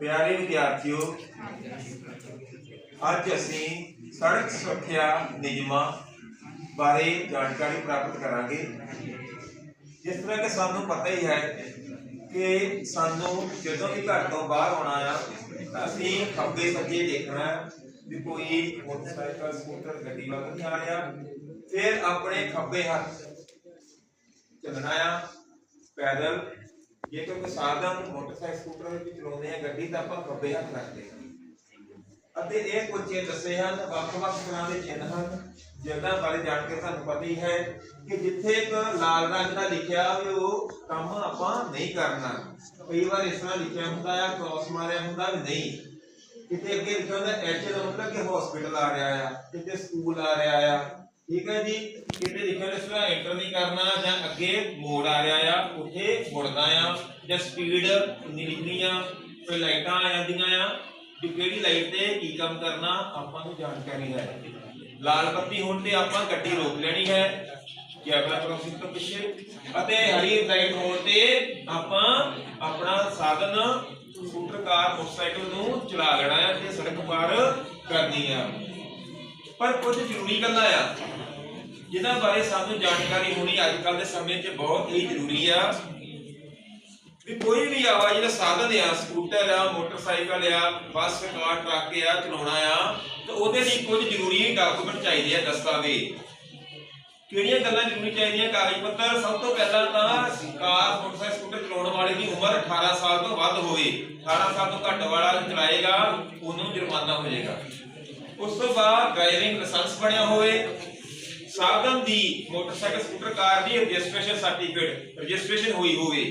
ਪਿਆਰੇ ਵਿਦਿਆਰਥੀਓ, ਅੱਜ ਅਸੀਂ ਸੜਕ ਸੁਰੱਖਿਆ ਨਿਯਮਾਂ ਬਾਰੇ ਜਾਣਕਾਰੀ ਪ੍ਰਾਪਤ ਕਰਾਂਗੇ। ਜਿਸ ਤਰ੍ਹਾਂ ਕਿ ਸਾਨੂੰ ਪਤਾ ਹੀ ਹੈ ਕਿ ਸਾਨੂੰ ਜਦੋਂ ਵੀ ਘਰ ਤੋਂ ਬਾਹਰ ਆਉਣਾ ਆ ਅਸੀਂ ਖੱਬੇ ਸੱਜੇ ਦੇਖਣਾ ਵੀ ਕੋਈ ਮੋਟਰਸਾਈਕਲ, ਸਕੂਟਰ, ਗੱਡੀ ਵੱਲ ਨਹੀਂ ਆ ਰਿਹਾ। ਫਿਰ ਆਪਣੇ ਖੱਬੇ ਹੱਥ ਚੱਲਣਾ ਆ, ਪੈਦਲ ਜੇ ਕੋਈ ਸਾਧਨ ਮੋਟਰਸਾਈਕਲ, ਸਕੂਟਰ ਵੀ ਚਲਾਉਂਦੇ ਆ, ਗੱਡੀ ਤਾਂ ਆਪਾਂ ਖੱਬੇ ਹੱਥ ਰੱਖਦੇ ਹਾਂ ਅਤੇ ਇਹ ਕੁਝ ਦੱਸੇ ਹਨ ਵੱਖ-ਵੱਖ ਤਰ੍ਹਾਂ ਦੇ ਚਿੰਨ੍ਹ ਹਨ, ਜਿਨ੍ਹਾਂ ਬਾਰੇ ਜਾਣ ਕੇ ਤੁਹਾਨੂੰ ਪਤਾ ਹੀ ਹੈ ਕਿ ਜਿੱਥੇ ਇੱਕ ਲਾਲ ਰੰਗ ਦਾ ਲਿਖਿਆ ਹੋਵੇ ਉਹ ਕੰਮ ਆਪਾਂ ਨਹੀਂ ਕਰਨਾ। ਕਈ ਵਾਰ ਇਸ ਤਰ੍ਹਾਂ ਲਿਖਿਆ ਹੁੰਦਾ ਆ ਕ੍ਰੋਸ ਮਾਰਿਆ ਹੁੰਦਾ ਵੀ ਨਹੀਂ। ਕਿਤੇ ਅੱਗੇ ਲਿਖਿਆ ਹੁੰਦਾ ਐਚ ਦਾ ਮਤਲਬ ਕਿ ਹਸਪੀਟਲ ਆ ਰਿਹਾ ਆ, ਕਿਤੇ ਸਕੂਲ ਆ ਰਿਹਾ ਆ। ਠੀਕ ਹੈ ਜੀ? ਕਿਤੇ ਲਿਖਿਆ ਇਸ ਤਰ੍ਹਾਂ ਐਂਟਰ ਨਹੀਂ ਕਰਨਾ ਜਾਂ ਅੱਗੇ ਮੋੜ ਆ ਰਿਹਾ ਆ, ਉੱਥੇ ਮੁੜਨਾ ਆ ਜਾਂ ਸਪੀਡ ਕਿੰਨੀ ਲਿਖਣੀ ਆ, ਕੋਈ ਲਾਈਟਾਂ ਆ ਜਾਂਦੀਆਂ ਆ, ਵੀ ਕਿਹੜੀ ਲਾਈਟ ਤੇ ਕੀ ਕੰਮ ਕਰਨਾ, ਆਪਾਂ ਨੂੰ ਜਾਣਕਾਰੀ ਹੈ। ਲਾਲ ਬੱਤੀ ਹੋਣ ਤੇ ਆਪਾਂ ਗੱਡੀ ਰੋਕ ਲੈਣੀ ਹੈ ਕੈਮਰਾ ਕ੍ਰੋਸਿੰਗ ਤੋਂ ਪਿੱਛੇ। ਅਤੇ ਹਰੀ ਲਾਈਟ ਹੋਣ ਤੇ ਆਪਾਂ ਆਪਣਾ ਸਾਧਨ ਸਕੂਟਰ ਕਾਰ, ਮੋਟਰਸਾਈਕਲ ਨੂੰ ਚਲਾ ਲੈਣਾ ਹੈ ਤੇ ਸੜਕ ਪਾਰ ਕਰਨੀ ਆ। ਪਰ ਕੁਝ ਜ਼ਰੂਰੀ ਗੱਲਾਂ ਆ। ਜਿਨ੍ਹਾਂ ਬਾਰੇ ਸਾਨੂੰ ਜਾਣਕਾਰੀ ਹੋਣੀ ਅੱਜ ਕੱਲ ਦੇ ਸਮੇਂ 'ਚ ਬਹੁਤ ਹੀ ਜ਼ਰੂਰੀ ਆ। ਵੀ ਕੋਈ ਵੀ ਆਵਾਜ਼ ਦਾ ਸਾਧਨ ਆ, ਸਕੂਟਰ ਆ, ਮੋਟਰਸਾਈਕਲ ਆ, ਬੱਸ, ਕਾਰ, ਟਰੱਕ ਆ, ਚਲਾਉਣਾ ਆ, ਤੇ ਉਹਦੇ ਲਈ ਕੁਝ ਜ਼ਰੂਰੀ ਡਾਕੂਮੈਂਟ ਚਾਹੀਦੇ ਆ ਦਸਤਾਵੇਜ਼। ਕਿਹੜੀਆਂ ਗੱਲਾਂ ਜ਼ਰੂਰੀ ਚਾਹੀਦੀਆਂ? ਕਾਗਜ਼ ਪੱਤਰ, ਸਭ ਤੋਂ ਪਹਿਲਾਂ ਤਾਂ ਕਾਰ, ਮੋਟਰਸਾਈਕਲ, ਸਕੂਟਰ ਚਲਾਉਣ ਵਾਲੇ ਦੀ ਉਮਰ 18 ਸਾਲ ਤੋਂ ਵੱਧ ਹੋਵੇ। 18 ਸਾਲ ਤੋਂ ਘੱਟ ਵਾਲਾ ਚਲਾਏਗਾ, ਉਹਨੂੰ ਜੁਰਮਾਨਾ ਹੋ ਜਾਏਗਾ। ਉਸ ਤੋਂ ਬਾਅਦ ਡਰਾਈਵਿੰਗ ਲਾਇਸੈਂਸ ਬਣਿਆ ਹੋਵੇ। ਸਾਧਨ ਦੀ ਮੋਟਰਸਾਈਕਲ ਸਕੂਟਰ ਕਾਰ ਦੀ ਰਜਿਸਟ੍ਰੇਸ਼ਨ ਸਰਟੀਫਿਕੇਟ, ਰਜਿਸਟ੍ਰੇਸ਼ਨ ਹੋਈ ਹੋਵੇ।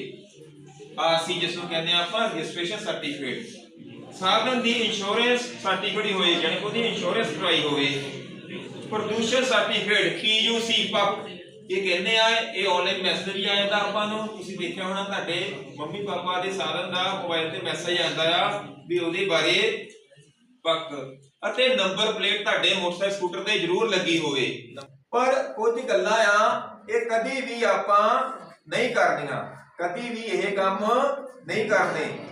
ਆਰਸੀ ਜਿਸ ਨੂੰ ਕਹਿੰਦੇ ਆਪਾਂ ਰਜਿਸਟ੍ਰੇਸ਼ਨ ਸਰਟੀਫਿਕੇਟ। ਸਾਧਨ ਦੀ ਇੰਸ਼ੋਰੈਂਸ ਸਰਟੀਫਿਕੇਟ ਹੋਏ ਜਾਨੀ ਉਹਦੀ ਇੰਸ਼ੋਰੈਂਸ ਕਰਵਾਈ ਹੋਵੇ। ਪ੍ਰਦੂਸ਼ਣ ਸਰਟੀਫਿਕੇਟ ਪੀਯੂਸੀ ਪਪ। ਇਹ ਕਹਿੰਦੇ ਆ, ਇਹ ਆਨਲਾਈਨ ਮੈਸੇਜ ਵੀ ਆ ਜਾਂਦਾ ਆਪਾਂ ਨੂੰ। ਤੁਸੀਂ ਦੇਖਿਆ ਹੋਣਾ ਤੁਹਾਡੇ ਮੰਮੀ ਪਾਪਾ ਦੇ ਸਾਧਨ ਦਾ ਮੋਬਾਈਲ ਤੇ ਮੈਸੇਜ ਆਉਂਦਾ ਆ ਵੀ ਉਹਦੇ ਬਾਰੇ ਪੱਕ। ਅਤੇ ਨੰਬਰ ਪਲੇਟ ਤੁਹਾਡੇ ਮੋਟਰਸਾਈਕਲ ਸਕੂਟਰ ਤੇ ਜ਼ਰੂਰ ਲੱਗੀ ਹੋਵੇ। ਪਰ ਕੁਝ ਗੱਲਾਂ ਆ, ਇਹ ਕਦੀ ਵੀ ਆਪਾਂ ਨਹੀਂ ਕਰਨੀਆਂ। ਕਦੀ ਵੀ ਇਹ ਕੰਮ ਨਹੀਂ ਕਰਨੇ।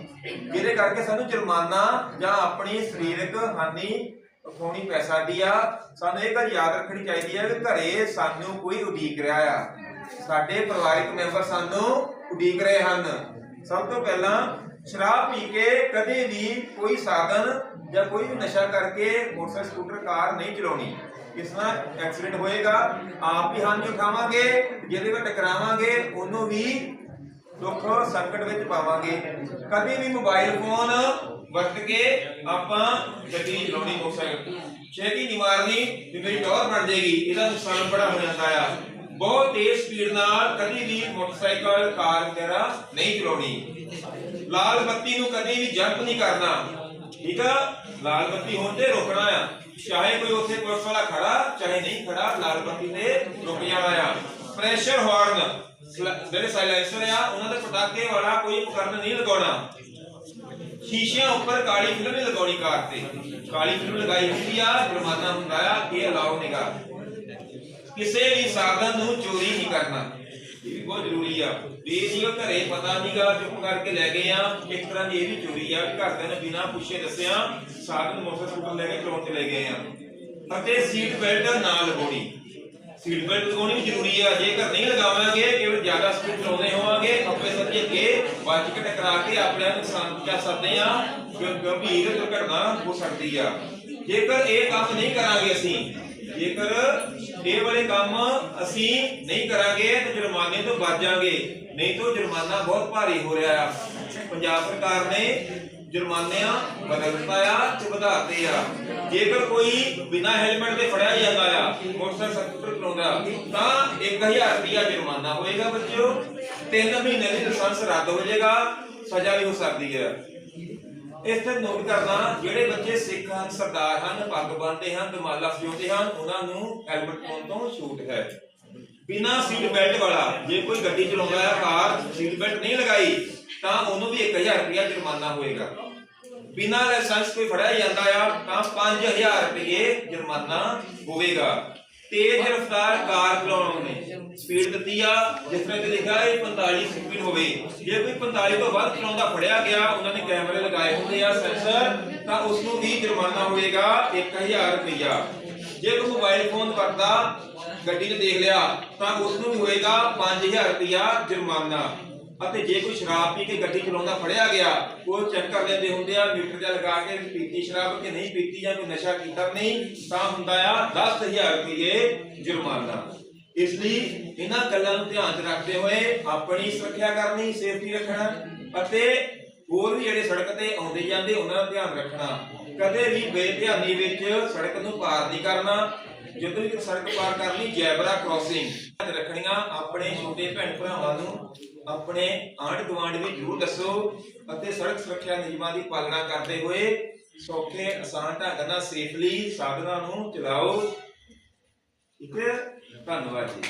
ਜਿਹਦੇ ਕਰਕੇ ਸਾਨੂੰ ਜੁਰਮਾਨਾ ਜਾਂ ਆਪਣੀ ਸਰੀਰਕ ਹਾਨੀ ਉਠਾਉਣੀ ਪੈ ਸਕਦੀ ਆ। ਸਾਨੂੰ ਇਹ ਗੱਲ ਯਾਦ ਰੱਖਣੀ ਚਾਹੀਦੀ ਹੈ ਕਿ ਘਰੇ ਸਾਨੂੰ ਕੋਈ ਉਡੀਕ ਰਿਹਾ ਆ। ਸਾਡੇ ਪਰਿਵਾਰਿਕ ਮੈਂਬਰ ਸਾਨੂੰ ਉਡੀਕ ਰਹੇ ਹਨ। ਸਭ ਤੋਂ ਪਹਿਲਾਂ ਸ਼ਰਾਬ ਪੀ ਕੇ ਕਦੇ ਵੀ ਕੋਈ ਸਾਧਨ ਜਾਂ ਕੋਈ ਵੀ ਨਸ਼ਾ ਕਰਕੇ ਮੋਟਰਸਾਈਕਲ, ਸਕੂਟਰ, ਕਾਰ ਨਹੀਂ ਚਲਾਉਣੀ। ਇਸ ਨਾਲ ਐਕਸੀਡੈਂਟ ਹੋਏਗਾ, ਆਪ ਵੀ ਹਾਨੀ ਉਠਾਵਾਂਗੇ, ਜਿਹਦੇ ਨਾਲ ਟਕਰਾਵਾਂਗੇ, ਉਹਨੂੰ ਵੀ ਦੁੱਖ ਸੰਕਟ ਵਿੱਚ ਪਾਵਾਂਗੇ। ਕਦੇ ਵੀ ਮੋਬਾਈਲ ਫੋਨ ਵਰਤ ਕੇ ਆਪਾਂ ਗੱਡੀ ਚਲਾਉਣੀ ਮੋਟਰਸਾਈਕਲ ਛੇਤੀ ਨਹੀਂ ਵੀ ਮੇਰੀ ਟੌਰ ਬਣ ਜਾਏਗੀ, ਇਹਦਾ ਨੁਕਸਾਨ ਬੜਾ ਹੋ ਜਾਂਦਾ ਆ। ਬਹੁਤ ਤੇਜ਼ ਸਪੀਡ ਨਾਲ ਕਦੀ ਵੀ ਮੋਟਰਸਾਈਕਲ, ਕਾਰ ਵਗੈਰਾ ਨਹੀਂ ਚਲਾਉਣੀ। ਲਾਲ ਬੱਤੀ ਨੂੰ ਕਦੀ ਵੀ ਜੰਪ ਨਹੀਂ ਕਰਨਾ। ਠੀਕ ਆ? ਲਾਲ ਬੱਤੀ ਹੋਣ ਤੇ ਰੁਕਣਾ ਆ। ਚਾਹੇ ਕੋਈ ਉੱਥੇ ਪੁਲਿਸ ਵਾਲਾ ਖੜਾ, ਚਾਹੇ ਨਹੀਂ ਖੜਾ ਲਾਲ ਬੱਤੀ ਤੇ ਰੁਕ ਜਾਣਾ ਆ। ਪ੍ਰੈਸ਼ਰ ਹਾਰਨ ਜਿਹੜੇ ਸਾਇਲੈਂਸਰ ਆ, ਉਹਨਾਂ ਦੇ ਪਟਾਕੇ ਵਾਲਾ ਕੋਈ ਉਪਕਰਨ ਨਹੀਂ ਲਗਾਉਣਾ। ਸ਼ੀਸ਼ਿਆਂ ਉੱਪਰ ਕਾਲੀ ਫਿਲਮ ਨਹੀਂ ਲਗਾਉਣੀ ਕਾਰ ਤੇ। ਕਾਲੀ ਫਿਲਮ ਲਗਾਈ ਹੁੰਦੀ ਆ, ਜੁਰਮਾਨਾ ਹੁੰਦਾ ਆ ਇਹ ਅਲਾਉ ਨਹੀਂਗਾ ਕਿਸੇ ਵੀ ਸਾਧਨ ਨੂੰ ਚੋਰੀ ਨਹੀਂ ਕਰਨਾ। ਇਹ ਵੀ ਬਹੁਤ ਜ਼ਰੂਰੀ ਆ। ਵੀ ਇਹ ਘਰੇ ਪਤਾ ਨਹੀਂਗਾ ਚੁੱਪ ਕਰਕੇ ਲੈ ਗਏ ਆ। ਇੱਕ ਤਰ੍ਹਾਂ ਦੀ ਇਹ ਵੀ ਚੋਰੀ ਆ ਵੀ ਘਰਦਿਆਂ ਨੇ ਬਿਨਾਂ ਪੁੱਛੇ ਦੱਸਿਆ ਸਾਧਨ ਮੋਟਰਸਾਈਕਲ ਲੈ ਕੇ ਚਲਾਉਣ ਤੇ ਲੈ ਗਏ ਆ। ਅਤੇ ਸੀਟ ਬੈਲਟ ਨਾ ਲਗਾਉਣੀ ਸੀਟ ਬੈਲਟ ਲਗਾਉਣੀ ਵੀ ਜ਼ਰੂਰੀ ਆ। ਜੇਕਰ ਨਹੀਂ ਲਗਾਵਾਂਗੇ ਕਿਉਂਕਿ ਜ਼ਿਆਦਾ ਸਪੀਡ ਚਲਾਉਂਦੇ ਹੋਵਾਂਗੇ ਖੱਬੇ ਸੱਜੇ ਅੱਗੇ ਵੱਜ ਕੇ ਟਕਰਾ ਕੇ ਆਪਣੇ ਨੁਕਸਾਨ ਪਹੁੰਚਾ ਸਕਦੇ ਆ ਗੰਭੀਰ ਦੁਰਘਟਨਾ ਹੋ ਸਕਦੀ ਆ। ਜੇਕਰ ਇਹ ਕੰਮ ਨਹੀਂ ਕਰਾਂਗੇ ਅਸੀਂ ਜੇਕਰ ਇਹ ਵਾਲੇ ਕੰਮ ਅਸੀਂ ਨਹੀਂ ਕਰਾਂਗੇ, ਤਾਂ ਜੁਰਮਾਨੇ ਤੋਂ ਬਚ ਜਾਾਂਗੇ। ਨਹੀਂ ਤਾਂ ਜੁਰਮਾਨਾ ਬਹੁਤ ਭਾਰੀ ਹੋ ਰਿਹਾ ਆ। ਪੰਜਾਬ ਸਰਕਾਰ ਨੇ ਜੁਰਮਾਨਿਆਂ ਬਦਲ ਆ ਤੇ ਵਧਾਤੇ ਆ। ਜੇਕਰ ਕੋਈ ਬਿਨਾਂ ਹੈਲਮਟ ਦੇ ਫੜਿਆ ਜਾਂਦਾ ਆ, ਮੋਟਰਸਾਈਕਲ ਸਕੂਟਰ ਚਲਾਉਂਦਾ, ਤਾਂ 1000 ਰੁਪਇਆ ਜੁਰਮਾਨਾ ਹੋਏਗਾ ਬੱਚਿਓ। 3 ਮਹੀਨੇ ਦੀ ਲਾਇਸੈਂਸ ਰੱਦ ਹੋ ਜਾਏਗਾ, ਸਜ਼ਾ ਵੀ ਹੋ ਸਕਦੀ ਹੈ ਇੱਥੇ ਨੋਟ ਕਰਨਾ, ਜਿਹੜੇ ਬੱਚੇ ਸਿੱਖ ਹਨ ਸਰਦਾਰ ਹਨ, ਪੱਗ ਬੰਨ੍ਹਦੇ ਹਨ ਦਮਾਲਾ ਸਜਾਉਂਦੇ ਹਨ, ਉਹਨਾਂ ਨੂੰ ਹੈਲਮਟ ਪਾਉਣ ਤੋਂ ਛੂਟ ਹੈ। ਬਿਨਾਂ ਸੀਟ ਬੈਲਟ ਵਾਲਾ, ਜੇ ਕੋਈ ਗੱਡੀ ਚਲਾਉਂਦਾ ਹੈ, ਕਾਰ ਸੀਟ ਬੈਲਟ ਨਹੀਂ ਲਗਾਈ, ਤਾਂ ਉਹਨੂੰ ਵੀ 1000 ਰੁਪਇਆ ਜੁਰਮਾਨਾ ਹੋਏਗਾ। ਬਿਨਾਂ ਲਾਇਸੈਂਸ ਕੋਈ ਫੜਿਆ ਜਾਂਦਾ ਆ, ਤਾਂ 5000 ਰੁਪਏ ਜੁਰਮਾਨਾ ਹੋਵੇਗਾ। ਤੇਜ਼ ਰਫ਼ਤਾਰ ਕਾਰ ਚਲਾਉਣ ਨੇ। ਸਪੀਡ ਦਿੱਤੀ ਆ, ਜਿਸ ਤਰ੍ਹਾਂ ਕਿ ਲਿਖਿਆ ਹੈ 45 ਸਪੀਡ ਹੋਵੇ। ਜੇ ਕੋਈ 45 ਤੋਂ ਵੱਧ ਚਲਾਉਂਦਾ ਫੜਿਆ ਗਿਆ, ਉਹਨਾਂ ਨੇ ਕੈਮਰੇ ਲਗਾਏ ਹੁੰਦੇ ਆ ਸੈਂਸਰ, ਤਾਂ ਉਸ ਨੂੰ ਵੀ ਜੁਰਮਾਨਾ ਹੋਵੇਗਾ 1000 ਰੁਪਇਆ ਜੇ ਕੋਈ ਮੋਬਾਈਲ ਫੋਨ ਵਰਤਦਾ, ਗੱਡੀ 'ਚ ਦੇਖ ਲਿਆ, ਤਾਂ ਉਸ ਨੂੰ ਵੀ ਹੋਏਗਾ 5000 ਰੁਪਇਆ ਜੁਰਮਾਨਾ। ਅਤੇ ਜੇ ਕੋਈ ਸ਼ਰਾਬ ਪੀ ਕੇ ਗੱਡੀ ਚਲਾਉਂਦਾ ਫੜਿਆ ਗਿਆ, ਉਹ ਚੈੱਕ ਕਰ ਲੈਂਦੇ ਹੁੰਦੇ ਆ, ਮੀਟਰ ਜਿਹਾ ਲਗਾ ਕੇ ਪੀਤੀ ਸ਼ਰਾਬ ਕਿ ਨਹੀਂ ਪੀਤੀ ਜਾਂ ਕੋਈ ਨਸ਼ਾ ਕੀਤਾ ਨਹੀਂ, ਤਾਂ ਹੁੰਦਾ ਆ 10000 ਰੁਪਏ ਜੁਰਮਾਨਾ। ਇਸ ਲਈ ਇਹਨਾਂ ਗੱਲਾਂ ਨੂੰ ਧਿਆਨ 'ਚ ਰੱਖਦੇ ਹੋਏ ਆਪਣੀ ਸੁਰੱਖਿਆ ਕਰਨੀ ਸੇਫਟੀ ਰੱਖਣਾ ਅਤੇ ਹੋਰ ਵੀ ਜਿਹੜੇ ਸੜਕ ਤੇ ਆਉਂਦੇ ਜਾਂਦੇ ਉਹਨਾਂ ਦਾ ਧਿਆਨ ਰੱਖਣਾ। ਕਦੇ ਵੀ ਬੇਧਿਆਨੀ ਵਿੱਚ ਸੜਕ ਨੂੰ ਪਾਰ ਨਹੀਂ ਕਰਨਾ। ਜਦੋਂ ਵੀ ਸੜਕ ਪਾਰ ਕਰਨੀ ਜੈਬਰਾ ਕ੍ਰਾਸਿੰਗ ਰੱਖਣੀਆਂ ਆਪਣੇ ਛੋਟੇ ਭੈਣ ਭਰਾਵਾਂ ਨੂੰ, ਆਪਣੇ ਆਂਢ ਗੁਆਂਢ ਵੀ ਜ਼ਰੂਰ ਦੱਸੋ ਅਤੇ ਸੜਕ ਸੁਰੱਖਿਆ ਨਿਯਮਾਂ ਦੀ ਪਾਲਣਾ ਕਰਦੇ ਹੋਏ ਸੌਖੇ, ਆਸਾਨ ਢੰਗ ਨਾਲ ਸੇਫਲੀ ਸਾਧਨਾਂ ਨੂੰ ਚਲਾਓ। ਠੀਕ ਹੈ ਧੰਨਵਾਦ ਜੀ